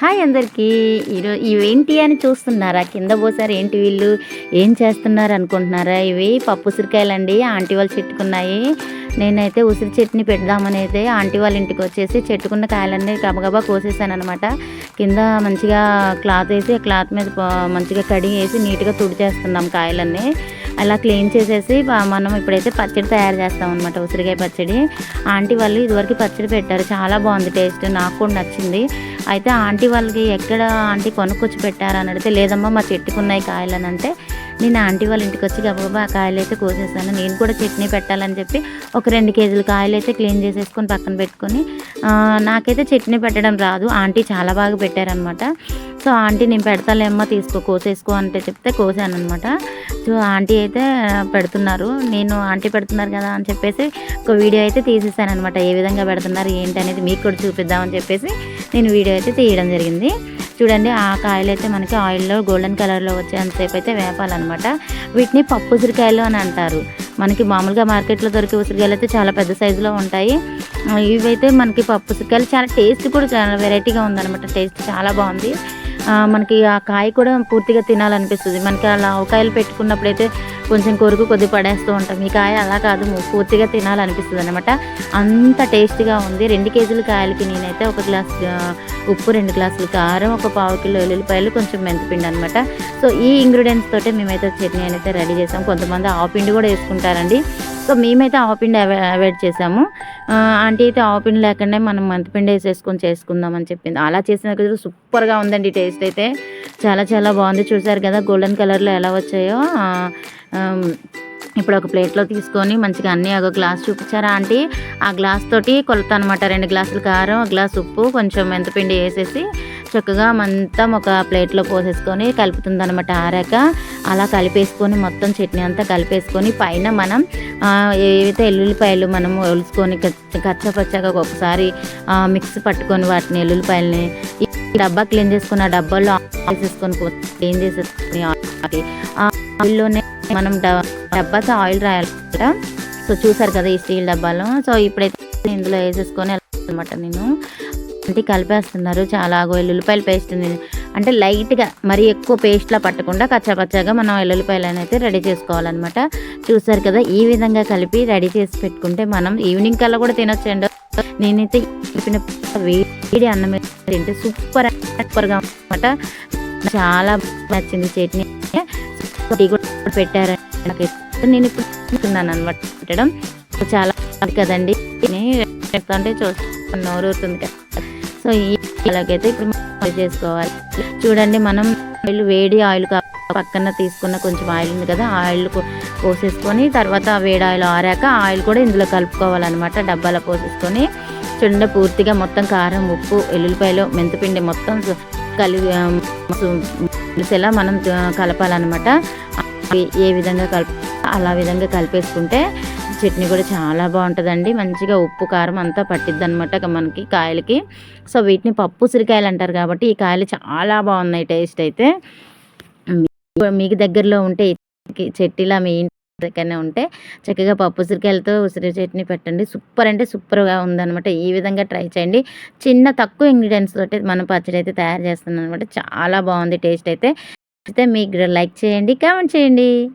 Hi అందరికీ. ఈరోజు ఇవేంటి అని చూస్తున్నారా? కింద పోసారు ఏంటి వీళ్ళు? ఏం చేస్తున్నారు అనుకుంటున్నారా? ఇవి పప్పు ఉసిరికాయలండి ఆంటీ వాళ్ళు చెట్టుకున్నాయి. నేనైతే ఉసిరి చట్నీ పెడదామని అయితే ఆంటీ వాళ్ళ ఇంటికి వచ్చేసి చెట్టుకున్న కాయలన్నీ గబగబా కోసేసాను అనమాట కింద మంచిగా క్లాత్ వేసి ఆ క్లాత్ మీద మంచిగా కడిగి వేసి నీట్గా తుడిచేస్తున్నాం కాయలన్నీ. అలా క్లీన్ చేసేసి మనం ఇప్పుడైతే పచ్చడి తయారు చేస్తాం అనమాట ఉసిరికాయ పచ్చడి. ఆంటీ వాళ్ళు ఇదివరకు పచ్చడి పెట్టారు. చాలా బాగుంది టేస్ట్. నాకు కూడా నచ్చింది. అయితే ఆంటీ వాళ్ళకి ఎక్కడ ఆంటీ కొనుక్కొచ్చి పెట్టారు అడిగితే లేదమ్మా మా చెట్టుకున్నాయి కాయలు అని అంటే నేను ఆంటీ వాళ్ళ ఇంటికి వచ్చి గబగబా ఆ కాయలు అయితే కోసేసాను. నేను కూడా చట్నీ పెట్టాలని చెప్పి ఒక రెండు కేజీల కాయలు అయితే క్లీన్ చేసేసుకొని పక్కన పెట్టుకొని నాకైతే చట్నీ పెట్టడం రాదు. ఆంటీ చాలా బాగా పెట్టారనమాట. సో ఆంటీ నేను పెడతాలేమ్మా తీసుకో కోసేసుకో అంటే చెప్తే కోసాను అనమాట సో ఆంటీ అయితే పెడుతున్నారు. నేను ఆంటీ పెడుతున్నారు కదా అని చెప్పేసి ఒక వీడియో అయితే తీసేసాను అనమాట ఏ విధంగా పెడుతున్నారు ఏంటి అనేది మీకు కూడా చూపిద్దామని చెప్పేసి నేను వీడియో అయితే తీయడం జరిగింది. చూడండి ఆ కాయలు అయితే మనకి ఆయిల్లో గోల్డెన్ కలర్లో వచ్చేంతసేపు అయితే వేపాలన్నమాట. వీటిని పప్పు ఉసిరికాయలు అని అంటారు. మనకి మామూలుగా మార్కెట్లో దొరికే ఉసిరికాయలు అయితే చాలా పెద్ద సైజులో ఉంటాయి. ఇవైతే మనకి పప్పు ఉసిరికాయలు చాలా టేస్ట్ కూడా చాలా వెరైటీగా ఉందన్నమాట. టేస్ట్ చాలా బాగుంది. మనకి ఆ కాయ కూడా పూర్తిగా తినాలనిపిస్తుంది. మనకి అలా ఆవకాయలు పెట్టుకున్నప్పుడైతే కొంచెం కొరుకు కొద్ది పడేస్తూ ఉంటాం. ఈ కాయ అలా కాదు పూర్తిగా తినాలనిపిస్తుంది అనమాట అంత టేస్టీగా ఉంది. రెండు కేజీల కాయలకి నేనైతే ఒక గ్లాస్ ఉప్పు రెండు గ్లాసులు కారం ఒక పావు కిలో ఎల్లుల్లిపాయలు కొంచెం మెంతిపిండి అనమాట సో ఈ ఇంగ్రీడియంట్స్ తోటే మేమైతే చట్నీ అయితే రెడీ చేసాం. కొంతమంది ఆవు పిండి కూడా వేసుకుంటారండి. సో మేమైతే ఆవు పిండి అవై- అవాయిడ్ చేసాము. ఆంటీ అయితే ఆవు పిండి లేకుండా మనం మంతపిండి వేసేసుకొని చేసుకుందాం అని చెప్పింది. అలా చేసిన కదా సూపర్గా ఉందండి టేస్ట్ అయితే. చాలా చాలా బాగుంది. చూసారు కదా గోల్డెన్ కలర్లో ఎలా వచ్చాయో. ఇప్పుడు ఒక ప్లేట్లో తీసుకొని మంచిగా అన్నీ ఒక గ్లాస్ చూపించారా ఆంటీ? ఆ గ్లాస్ తోటి కొలత అనమాట రెండు గ్లాసులు కారం ఒక గ్లాస్ ఉప్పు కొంచెం మెంతపిండి వేసేసి చక్కగా మొత్తం ఒక ప్లేట్లో పోసేసుకొని కలుపుతుంది అనమాట ఆరాక. అలా కలిపేసుకొని మొత్తం చట్నీ అంతా కలిపేసుకొని పైన మనం ఏవైతే ఎల్లుల్లిపాయలు మనం ఒలుసుకొని కచ్చ- కచ్చపచ్చగా ఒకసారి మిక్స్ పట్టుకొని వాటిని ఎల్లుల్లిపాయలని డబ్బా క్లీన్ చేసుకున్న డబ్బాలో వేసేసుకొని క్లీన్ చేసేసుకొని ఆ ఆయిల్లోనే మనం డబ్బాతో డబ్బాకి ఆయిల్ రాయాలన్నమాట సో చూసారు కదా ఈ స్టీల్ డబ్బాలో. సో ఇప్పుడైతే ఇందులో వేసేసుకొని అనమాట నేను. అంటే కలిపేస్తున్నారు. చాలా వెల్లుల్లిపాయలు పేస్ట్ అంటే లైట్గా మరి ఎక్కువ పేస్ట్లా పట్టకుండా కచ్చాపచ్చాగా మనం ఎల్లుల్లిపాయలను అయితే రెడీ చేసుకోవాలన్నమాట. చూసారు కదా ఈ విధంగా కలిపి రెడీ చేసి పెట్టుకుంటే మనం ఈవినింగ్ కల్లా కూడా తినొచ్చండి. నేనైతే చెప్పిన వేడి అన్నం తింటే సూపర్ సూపర్గా అనమాట చాలా నచ్చింది చట్నీ. కూడా పెట్టారు నేను ఇప్పుడు తింటున్నాను అనమాట పెట్టడం చాలా కదండి అంటే చూస్తాను కదా సో ఈ అలాగైతే ఇప్పుడు చేసుకోవాలి చూడండి మనం ఆయిల్ వేడి ఆయిల్ పక్కన తీసుకున్న కొంచెం ఆయిల్ ఉంది కదా ఆయిల్ పోసేసుకొని తర్వాత వేడి ఆయిల్ ఆరాక ఆయిల్ కూడా ఇందులో కలుపుకోవాలన్నమాట డబ్బాలో పోసేసుకొని చూడండి పూర్తిగా మొత్తం కారం ఉప్పు ఎల్లుల్లిపాయలు మెంతిపిండి మొత్తం సు- కలిపి మనం కలపాలన్నమాట ఏ- ఏ విధంగా కలిపి అలా విధంగా కలిపేసుకుంటే చట్నీ కూడా చాలా బాగుంటుందండి. మంచిగా ఉప్పు కారం అంతా పట్టిద్ది అనమాట మనకి కాయలకి. సో వీటిని పప్పు ఉసిరికాయలు అంటారు కాబట్టి ఈ కాయలు చాలా బాగున్నాయి టేస్ట్ అయితే. మీ- మీకు దగ్గరలో ఉంటే చెట్టిలా మీ ఇంటి దగ్గరనే ఉంటే చక్కగా పప్పు ఉసిరికాయలతో ఉసిరి చట్నీ పెట్టండి. సూపర్ అంటే సూపర్గా ఉందన్నమాట. ఈ విధంగా ట్రై చేయండి. చిన్న తక్కువ ఇంగ్రీడియంట్స్ తోటి మనం పచ్చడి అయితే తయారు చేస్తున్నాం అనమాట చాలా బాగుంది టేస్ట్ అయితే. నచ్చితే మీకు లైక్ చేయండి కామెంట్ చేయండి.